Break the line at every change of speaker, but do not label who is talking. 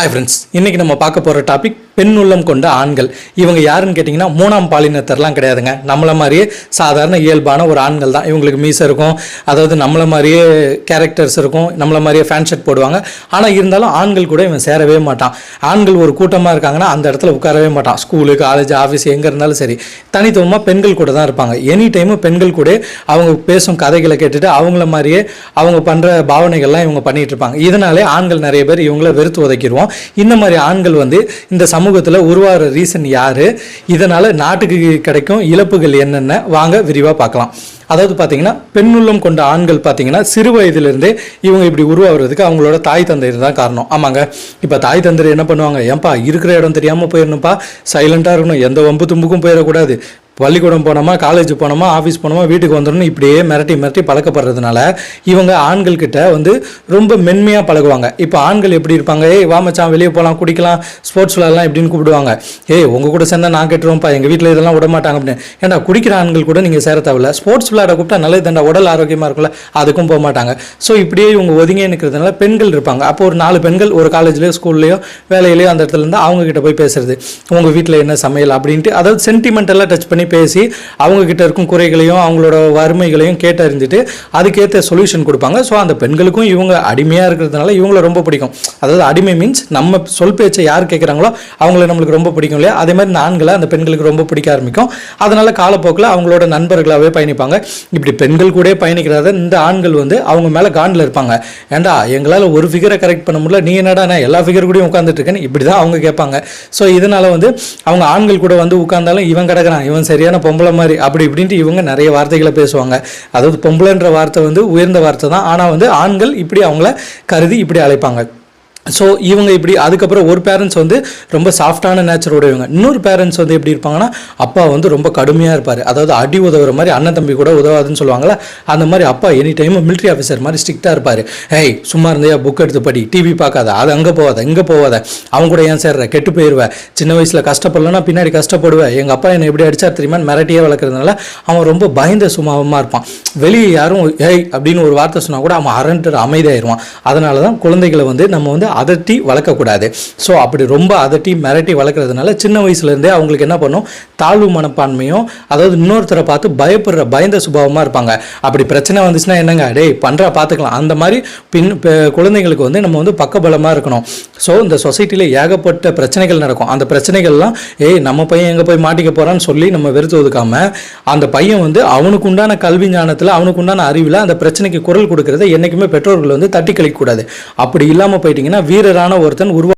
Hi friends இன்றைக்கி நம்ம பார்க்க போகிற டாபிக் பெண் உள்ளம் கொண்ட ஆண்கள். இவங்க யாருன்னு கேட்டிங்கன்னா மூணாம் பாலினத்தர்லாம் கிடையாதுங்க. நம்மள மாதிரியே சாதாரண இயல்பான ஒரு ஆண்கள் தான். இவங்களுக்கு மீசை இருக்கும். அதாவது நம்மள மாதிரியே கேரக்டர்ஸ் இருக்கும். நம்மள மாதிரியே ஃபேன் ஷர்ட் போடுவாங்க. ஆனால் இருந்தாலும் ஆண்கள் கூட இவன் சேரவே மாட்டான். ஆண்கள் ஒரு கூட்டமாக இருக்காங்கன்னா அந்த இடத்துல உட்காரவே மாட்டான். ஸ்கூலு காலேஜ் ஆஃபீஸ் எங்கே இருந்தாலும் சரி. தனித்துவமாக பெண்கள் கூட தான் இருப்பாங்க. எனி டைமு பெண்கள் கூட அவங்க பேசும் கதைகளை கேட்டுட்டு அவங்கள மாதிரியே அவங்க பண்ணுற பாவனைகள்லாம் இவங்க பண்ணிகிட்டு இருப்பாங்க. இதனாலே ஆண்கள் நிறைய பேர் இவங்கள வெறுத்து உதைக்கிடுவோம் இந்த மாதிரி ஆண்கள் வந்து இந்த சமூகத்தில் உருவாகிற ரீசன் யார்? இதனால் நாட்டுக்கு கிடைக்கும் இழப்புகள் என்னென்ன? வாங்க விரிவாக பார்க்கலாம். அதாவது பார்த்தீங்கன்னா பெண்ணுள்ளம் கொண்ட ஆண்கள் பார்த்தீங்கன்னா சிறு வயதிலிருந்தே இவங்க இப்படி உருவாகிறதுக்கு அவங்களோட தாய் தந்தையர் தான் காரணம். ஆமாங்க. இப்போ தாய் தந்தையர் என்ன பண்ணுவாங்க? ஏன்பா இருக்கிற இடம் தெரியாமல் போயிடணும்ப்பா சைலண்ட்டாக இருக்கணும். எந்த வம்பு தும்புக்கும் போயிடக்கூடாது. பள்ளிக்கூடம் போனோமா காலேஜ் போனோமா ஆஃபீஸ் போனோமா வீட்டுக்கு வந்துடணும் இப்படியே மிரட்டி மிரட்டி பழக்கப்படுறதுனால இவங்க ஆண்கள் கிட்ட வந்து ரொம்ப மென்மையாக பழகுவாங்க. இப்போ ஆண்கள் எப்படி இருப்பாங்க? ஏய் வா மச்சான் வெளியே போகலாம் குடிக்கலாம் ஸ்போர்ட்ஸ் விளாட்லாம் இப்படின்னு கூப்பிடுவாங்க. ஏய் உங்கள் கூட சேர்ந்தா நான் கெட்டுருவோம்ப்பா எங்கள் வீட்டில் இதெல்லாம் விட மாட்டாங்க அப்படின்னு. ஏன்டா குடிக்கிற ஆண்கள் கூட நீங்கள் சேர தேவையில்ல. ஸ்போர்ட்ஸ் விளையாட கூப்பிட்டா நல்லது தண்டா உடல் ஆரோக்கியமாக இருக்கும்ல அதுக்கும் போக மாட்டாங்க. ஸோ இப்படியே இவங்க ஒதுங்கி நிற்கிறதுனால பெண்கள் இருப்பாங்க. அப்போ ஒரு நாலு பெண்கள் ஒரு காலேஜ்லேயோ ஸ்கூல்லையோ வேலையிலையோ அந்த இடத்துல இருந்து அவங்க கிட்ட போய் பேசுறது. உங்கள் வீட்டில் என்ன சமையல் அப்படின்ட்டு அதாவது சென்டிமெண்டெல்லாம் டச் பண்ணி பேசி அவங்க கிட்ட இருக்கும் குறைகளையும் அவங்களோட வறுமைகளையும் கேட்டறிஞ்சிட்டு அதுக்கேற்ற சொல்யூஷன் கொடுப்பாங்க. ஸோ அந்த பெண்களுக்கும் இவங்க அடிமையாக இருக்கிறதுனால இவங்கள ரொம்ப பிடிக்கும். அதாவது அடிமை மீன்ஸ் நம்ம சொல் பேச்சை யார் கேட்குறாங்களோ அவங்கள நம்மளுக்கு ரொம்ப பிடிக்கும் இல்லையா? அதே மாதிரி ஆண்களை அந்த பெண்களுக்கு ரொம்ப பிடிக்க ஆரம்பிக்கும். அதனால காலப்போக்கில் அவங்களோட நண்பர்களாகவே பயணிப்பாங்க. இப்படி பெண்கள் கூட பயணிக்கிறத இந்த ஆண்கள் வந்து அவங்க மேலே காண்டில் இருப்பாங்க. ஏண்டா எங்களால் ஒரு ஃபிகரை கரெக்ட் பண்ண முடியல. நீ என்னடா நான் எல்லா ஃபிகர் கூடயும் உட்காந்துட்டு இருக்கேன்னு இப்படி தான் அவங்க கேட்பாங்க. ஸோ இதனால வந்து அவங்க ஆண்கள் கூட வந்து உட்காந்தாலும் இவன் கிடக்கிறான் இவன் சரி சரியான பொம்பளை மாதிரி அப்படி இப்படின்ட்டு இவங்க நிறைய வார்த்தைகளை பேசுவாங்க. அதாவது பொம்பளைன்ற வார்த்தை வந்து உயர்ந்த வார்த்தை தான். ஆனால் வந்து ஆண்கள் இப்படி அவங்கள கருதி இப்படி அழைப்பாங்க. ஸோ இவங்க இப்படி அதுக்கப்புறம் ஒரு பேரண்ட்ஸ் வந்து ரொம்ப சாஃப்டான நேச்சர் உடையவங்க இன்னொரு பேரண்ட்ஸ் வந்து எப்படி இருப்பாங்கன்னா அப்பா வந்து ரொம்ப கடுமையாக இருப்பார். அதாவது அடி உதவுற மாதிரி அண்ணன் தம்பி கூட உதவாதுன்னு சொல்லுவாங்களா அந்த மாதிரி அப்பா எனி டைம் மிலிட்ரி ஆஃபீஸர் மாதிரி ஸ்ட்ரிக்டாக இருப்பார். ஏய் சும்மா இருந்தையா? புக் எடுத்து படி. டிவி பார்க்காத. அது அங்கே போகாத. இங்கே போகாத. அவங்க கூட ஏன் சேர்ற? கெட்டு போயிடுவேன் சின்ன வயசில் கஷ்டப்படலன்னா பின்னாடி கஷ்டப்படுவேன் எங்கள் அப்பா என்னை எப்படி அடிச்சா தெரியுமா? மிரட்டியே வளர்க்குறதுனால அவன் ரொம்ப பயந்த சுமாபமாக இருப்பான். வெளியே யாரும் ஏய் அப்படின்னு ஒரு வார்த்தை சொன்னால் கூட அவன் அரண்டு அமைதியாயிருவான். அதனால தான் குழந்தைகளை வந்து நம்ம வந்து அதட்டி வளர்க்கக்கூடாது. ஸோ அப்படி ரொம்ப அதட்டி மிரட்டி வளர்க்குறதுனால சின்ன வயசுலேருந்தே அவங்களுக்கு என்ன பண்ணும்? தாழ்வு மனப்பான்மையும் அதாவது இன்னொருத்தரை பார்த்து பயப்படுற பயந்த சுபாவமாக இருப்பாங்க. அப்படி பிரச்சனை வந்துச்சுன்னா என்னங்க? டேய் பண்ணுறா பார்த்துக்கலாம். அந்த மாதிரி பின் குழந்தைங்களுக்கு வந்து நம்ம வந்து பக்கபலமாக இருக்கணும். ஸோ இந்த சொசைட்டியில் ஏகப்பட்ட பிரச்சனைகள் நடக்கும். அந்த பிரச்சனைகள்லாம் ஏய் நம்ம பையன் எங்கே போய் மாட்டிக்க போகிறான்னு சொல்லி நம்ம வெறுத்து ஒதுக்காமல் அந்த பையன் வந்து அவனுக்கு உண்டான கல்வி ஞானத்தில் அவனுக்கு உண்டான அறிவில் அந்த பிரச்சனைக்கு குரல் கொடுக்கறத என்றைக்குமே பெற்றோர்கள் வந்து தட்டி கழிக்கக்கூடாது அப்படி இல்லாமல் போயிட்டீங்கன்னா வீரரான ஒருத்தன் உருவா